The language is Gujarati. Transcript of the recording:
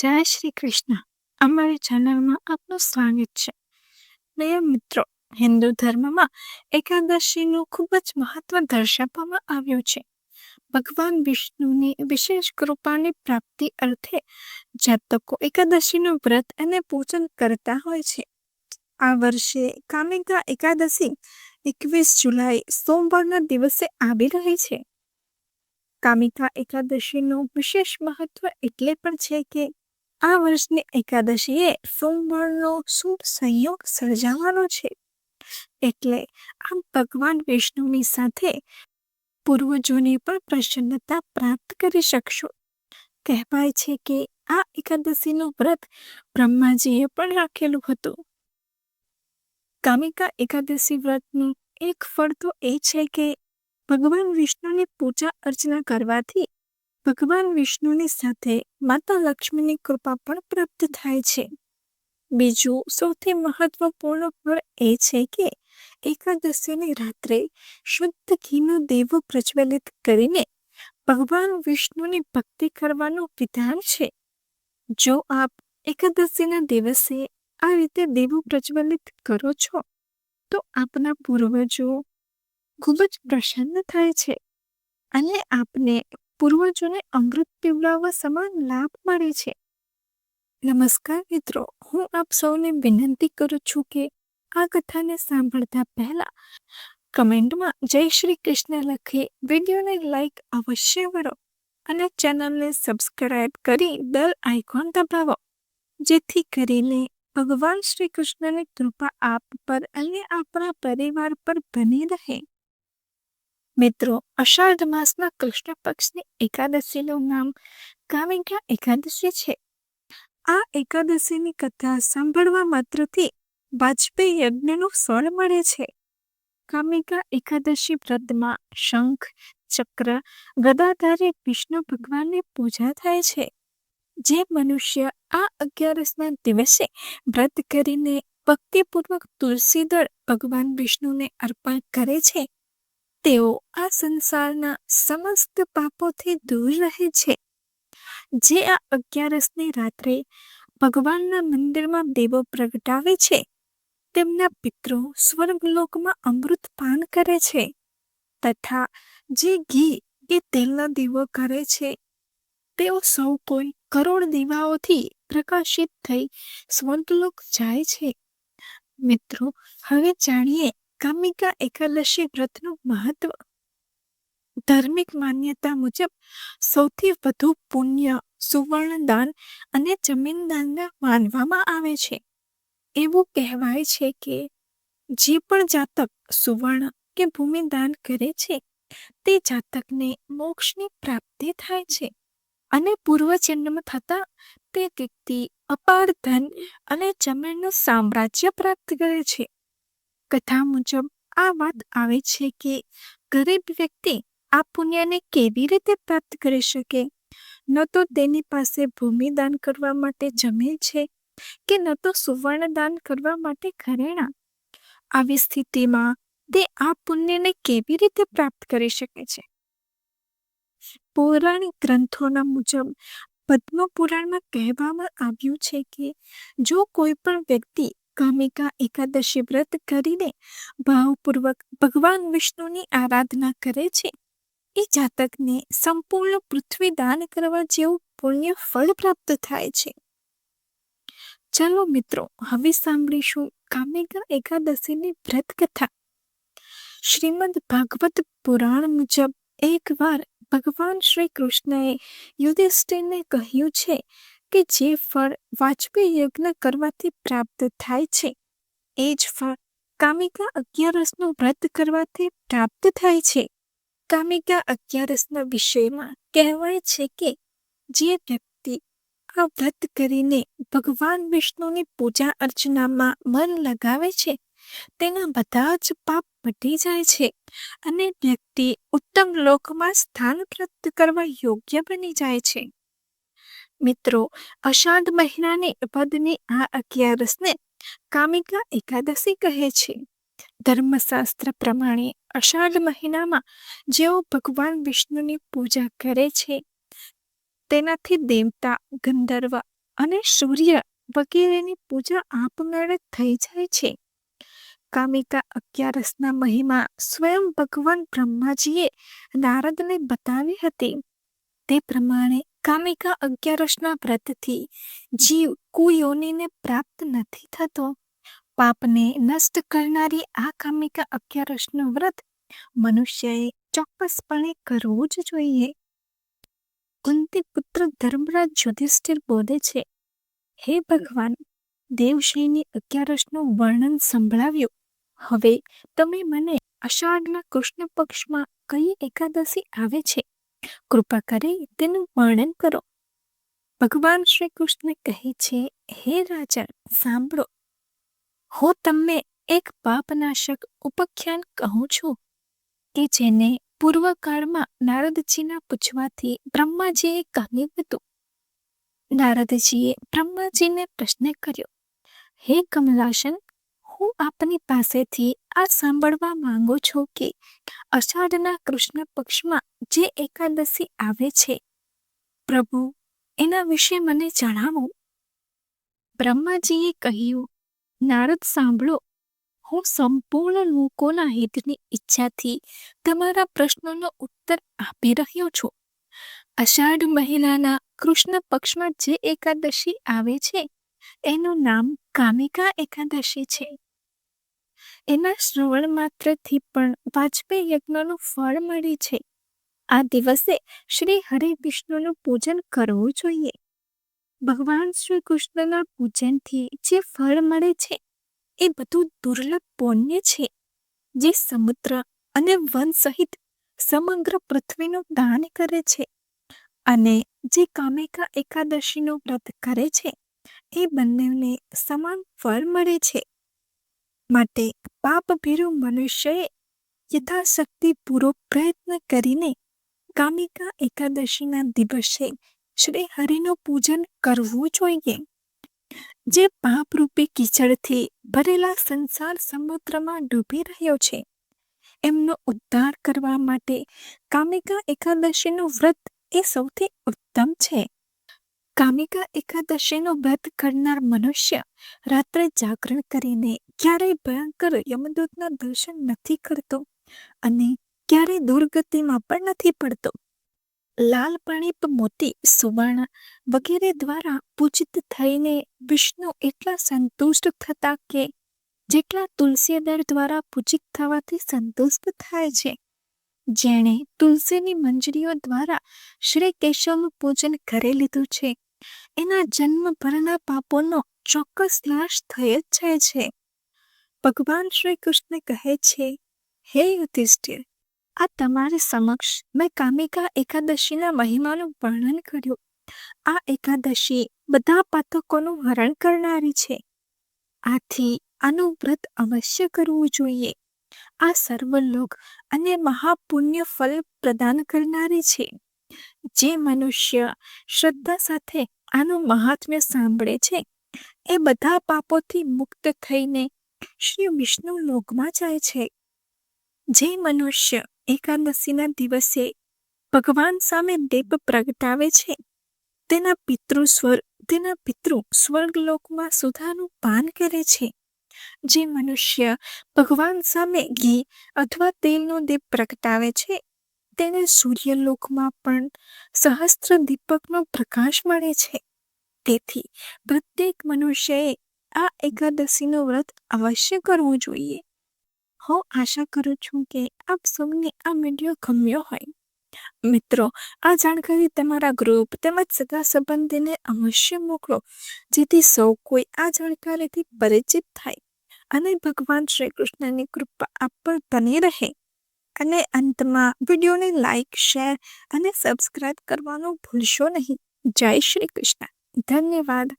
જય શ્રી કૃષ્ણ. અમારી ચેનલમાં આપનું સ્વાગત છે. પ્રિય મિત્રો, હિન્દુ ધર્મમાં એકાદશીનું ખૂબ જ મહત્વ દર્શાવવામાં આવ્યું છે. ભગવાન વિષ્ણુની વિશેષ કૃપાની પ્રાપ્તિ અર્થે જાતકો એકાદશીનું વ્રત અને પૂજન કરતા હોય છે. આ વર્ષે કામિકા એકાદશી એકવીસ જુલાઈ સોમવારના દિવસે આવી રહી છે. કામિકા એકાદશીનું વિશેષ મહત્વ એટલે પણ છે કે આ વર્ષની એકાદશીએ સોમવારનો શુભ સંયોગ સર્જાવાનો છે. એટલે આમ ભગવાન વિષ્ણુની સાથે પૂર્વજોની પણ પ્રસન્નતા પ્રાપ્ત કરી શકશો. કહેવાય છે કે આ એકાદશીનું વ્રત બ્રહ્માજીએ પણ રાખેલું હતું. કામિકા એકાદશી વ્રતનું એક ફળ તો એ છે કે ભગવાન વિષ્ણુની પૂજા અર્ચના કરવાથી ભગવાન વિષ્ણુની સાથે માતા લક્ષ્મીની કૃપા પણ પ્રાપ્ત થાય છે. બીજું સૌથી મહત્વપૂર્ણ ફળ એ છે કે એકાદશીની રાત્રે શુદ્ધ ઘીનો દેવો પ્રજ્વલિત કરીને ભગવાન વિષ્ણુની ભક્તિ કરવાનું વિધાન છે. જો આપ એકાદશીના દિવસે આ રીતે દેવો પ્રજ્વલિત કરો છો, તો આપના પૂર્વજો ખૂબ જ પ્રસન્ન થાય છે અને આપને પૂર્વજોને અમૃત પીવડાવવા સમાન લાભ મળે છે. નમસ્કાર મિત્રો, હું આપ સૌને વિનંતી કરું છું કે આ કથાને સાંભળતા પહેલા કમેન્ટમાં જય શ્રી કૃષ્ણ લખી વિડીયોને લાઈક અવશ્ય કરો અને ચેનલને સબસ્ક્રાઇબ કરી બેલ આઇકોન દબાવો, જેથી કરીને ભગવાન શ્રી કૃષ્ણની કૃપા આપ પર અને આપણા પરિવાર પર બની રહે. મિત્રો, અષાઢ માસના કૃષ્ણ પક્ષની એકાદશીનું નામ કાવિકા એકાદશી છે. આ એકાદશીની કથા સાંભળવા માત્રથી વાજપેયી યજ્ઞનું ફળ મળે છે. કામિકા એકાદશી વ્રતમાં શંખ, ચક્ર ગદાધારે વિષ્ણુ ભગવાનની પૂજા થાય છે. જે મનુષ્ય આ અગિયારસના દિવસે વ્રત કરીને ભક્તિપૂર્વક તુલસીદળ ભગવાન વિષ્ણુને અર્પણ કરે છે. તેઓ આ સંસારના સમસ્ત પાપોથી દૂર રહે છે. જે આ અગિયારસની રાત્રે ભગવાનના મંદિરમાં દેવો પ્રગટાવે છે, તેમના પિત્રો સ્વર્ગલોકમાં અમૃત પાન કરે છે, તથા જે ઘી કે તેલનો દીવો કરે છે, તેઓ સૌ કોઈ કરોડ દીવાઓથી પ્રકાશિત થઈ સ્વર્ગલોક જાય છે. મિત્રો, હવે જાણીએ કામિકા એકાદશી વ્રતનું મહત્વ. ધાર્મિક માન્યતા મુજબ સૌથી વધુ પુણ્ય સુવર્ણ દાન અને જમીન દાનને માનવામાં આવે છે. એવું કહેવાય છે કે જે પણ જાતક સુવર્ણ કે ભૂમિ દાન કરે છે, તે જાતકને મોક્ષની પ્રાપ્તિ થાય છે અને પૂર્વજન્મ થતા તે વ્યક્તિ અપાર ધન અને જમીનનું સામ્રાજ્ય પ્રાપ્ત કરે છે. કથા મુજબ આ વાત આવે છે કે ગરીબ વ્યક્તિ આ પુણ્યને કેવી રીતે પ્રાપ્ત કરી શકે? ન તો તેની પાસે ભૂમિ દાન કરવા માટે જમીન છે કે ન તો સુવર્ણ દાન કરવા માટે ઘરેણા? આવી સ્થિતિમાં તે આ પુણ્યને કેવી રીતે પ્રાપ્ત કરી શકે છે? પૌરાણિક ગ્રંથોના મુજબ પદ્મ પુરાણમાં કહેવામાં આવ્યું છે કે જો કોઈ પણ વ્યક્તિ કામિકા એકાદશી વ્રત કરીને ભાવપૂર્વક ભગવાન વિષ્ણુની આરાધના કરે છે. એ જાતકને સંપૂર્ણ પૃથ્વી દાન કરવા જેવું પુણ્ય ફળ પ્રાપ્ત થાય છે. ચાલો મિત્રો, હવે સાંભળીશું કામિકા એકાદશીની વ્રત કથા શ્રીમદ ભાગવત પુરાણ મુજબ એકવાર ભગવાન શ્રી કૃષ્ણએ યુધિષ્ઠિરને કહ્યું છે કે જે ફળ વાજપેયી યજ્ઞ કરવાથી પ્રાપ્ત થાય છે, એ જ ફળ કામિકા અગિયારસનું વ્રત કરવાથી પ્રાપ્ત થાય છે. કામિકા અગિયારસના વિષયમાં કહેવાય છે કે જે વ્યક્તિ આ વ્રત કરીને ભગવાન વિષ્ણુની પૂજા અર્ચનામાં મન લગાવે છે, તેના બધા જ પાપ મટી જાય છે અને વ્યક્તિ ઉત્તમ લોકમાં સ્થાન પ્રાપ્ત કરવા યોગ્ય બની જાય છે. મિત્રો અષાઢ મહિનાની પદની આ અગિયારસને કામિકા એકાદશી કહે છે ધર્મશાસ્ત્ર પ્રમાણે અષાઢ મહિનામાં જેઓ ભગવાન વિષ્ણુની પૂજા કરે છે, તેનાથી દેવતા, ગંધર્વ અને સૂર્ય વગેરેની પૂજા આપમેળે થઈ જાય છે. કામિકા અગિયારસના મહિમા સ્વયં ભગવાન બ્રહ્માજીએ નારદને બતાવી હતી. તે પ્રમાણે કામિકા અગિયારસના વ્રતથી જીવ કુયોનીને પ્રાપ્ત નથી થતો. પાપને નષ્ટ કરનારી આ કામિકા અગિયારસનું વ્રત મનુષ્યએ ચોક્કસપણે કરવું જ જોઈએ. કુંતી પુત્ર ધર્મરાજ યુધિષ્ઠિર બોલે છે, હે ભગવાન દેવશયની અગિયારસનું વર્ણન સંભળાવ્યું. હવે તમે મને અષાઢના કૃષ્ણ પક્ષમાં કઈ એકાદશી આવે છે? કૃપા કરી, તેનું વર્ણન કરો. ભગવાન શ્રી કૃષ્ણ કહે છે, હે રાજા, સાંભળો. હું તમને એક પાપનાશક ઉપખ્યાન કહું છું, કે જેને પૂર્વકાળમાં નારદજીના પૂછવાથી બ્રહ્માજીએ કહ્યું હતું. નારદજીએ બ્રહ્માજીને પ્રશ્ન કર્યો, હે કમલાસન હું આપની પાસેથી આ સાંભળવા માંગુ છું કે અષાઢના કૃષ્ણ પક્ષમાં જે એકાદશી આવે છે, પ્રભુ, એના વિશે મને જણાવો. બ્રહ્માજીએ કહ્યું, નારદ, સાંભળો. હું સંપૂર્ણ લોકોના હિતની ઈચ્છાથી તમારા પ્રશ્નોનો ઉત્તર આપી રહ્યો છું. અષાઢ મહિનાના કૃષ્ણ પક્ષમાં જે એકાદશી આવે છે, એનું નામ કામિકા એકાદશી છે. એના શ્રવણ માત્રથી પણ વાજપેયી યજ્ઞનું ફળ મળે છે. આ દિવસે શ્રી હરે વિષ્ણુનું પૂજન કરવું જોઈએ. ભગવાન શ્રી કૃષ્ણના પૂજનથી જે ફળ મળે છે, એ બધું દુર્લભ પુણ્ય છે. જે સમુદ્ર અને વન સહિત સમગ્ર પૃથ્વીનું દાન કરે છે. અને જે કામેકા એકાદશીનું વ્રત કરે છે, એ બંનેને સમાન ફળ મળે છે. માટે પાપભીરું મનુષ્યએ યથાશક્તિ પૂરો પ્રયત્ન કરીને કામિકા એકાદશીના દિવસે શ્રી હરિનું પૂજન કરવું જોઈએ. જે પાપરૂપી કીચડથી ભરેલા સંસાર સમુદ્રમાં ડૂબી રહ્યો છે, એમનો ઉદ્ધાર કરવા માટે કામિકા એકાદશીનું વ્રત એ સૌથી ઉત્તમ છે. કામિકા એકાદશીનું વ્રત કરનાર મનુષ્ય રાત્રે જાગરણ કરીને ક્યારેય ભયંકર યમદૂતના દર્શન નથી કરતો અને ક્યારેય દુર્ગતિમાં પણ નથી પડતો. લાલ પ્રણીપ મોતી, સુવર્ણ વગેરે દ્વારા પૂજિત થઈને વિષ્ણુ એટલા સંતુષ્ટ થતા કે જેટલા તુલસીદળ દ્વારા પૂજિત થવાથી સંતુષ્ટ થાય છે. જેણે તુલસીની મંજરીઓ દ્વારા શ્રી કેશવનું પૂજન કરી લીધું છે. એના જન્મભરના પાપોનો ચોક્કસ નાશ થઈ જ જાય છે. ભગવાન શ્રી કૃષ્ણ કહે છે, હે યુધિષ્ઠિર, આ તમારી સમક્ષ મેં કામિકા એકાદશીના મહિમાનું વર્ણન કર્યું. આ એકાદશી બધા પાતકોનું હરણ કરનારી છે. આથી આનું વ્રત અવશ્ય કરવું જોઈએ. આ સર્વલોક અને મહાપુણ્ય ફલ પ્રદાન કરનારી છે. જે મનુષ્ય શ્રદ્ધા સાથે આનું મહાત્મ્ય સાંભળે છે, એ બધા પાપોથી મુક્ત થઈને શ્રી વિષ્ણુ લોકમાં જાય છે. જે મનુષ્ય એકાદશીના દિવસે ભગવાન સામે દીપ પ્રગટાવે છે, તેના પિતૃ સ્વર, તેના પિતૃ સ્વર્ગલોકમાં સુધાનું પાન કરે છે. જે મનુષ્ય ભગવાન સામે ઘી અથવા તેલનો દીપ પ્રગટાવે છે, તેને સૂર્યલોકમાં પણ સહસ્ત્ર દીપકનો પ્રકાશ મળે છે. તેથી પ્રત્યેક મનુષ્યએ આ એકાદશીનું વ્રત અવશ્ય કરવું જોઈએ. હું આશા કરું છું કે આપ સૌને આ વીડિયો ગમ્યો હોય. મિત્રો, આ જાણકારી તમારા ગ્રુપ તેમજ સગા સંબંધીને અવશ્ય મોકલો, જેથી સૌ કોઈ આ જાણકારીથી પરિચિત થાય. અને ભગવાન શ્રી કૃષ્ણની કૃપા આપ પર બની રહે. અને અંતમાં વિડીયોને લાઈક શેર અને સબસ્ક્રાઇબ કરવાનું ભૂલશો નહીં. જય શ્રી કૃષ્ણ. ધન્યવાદ.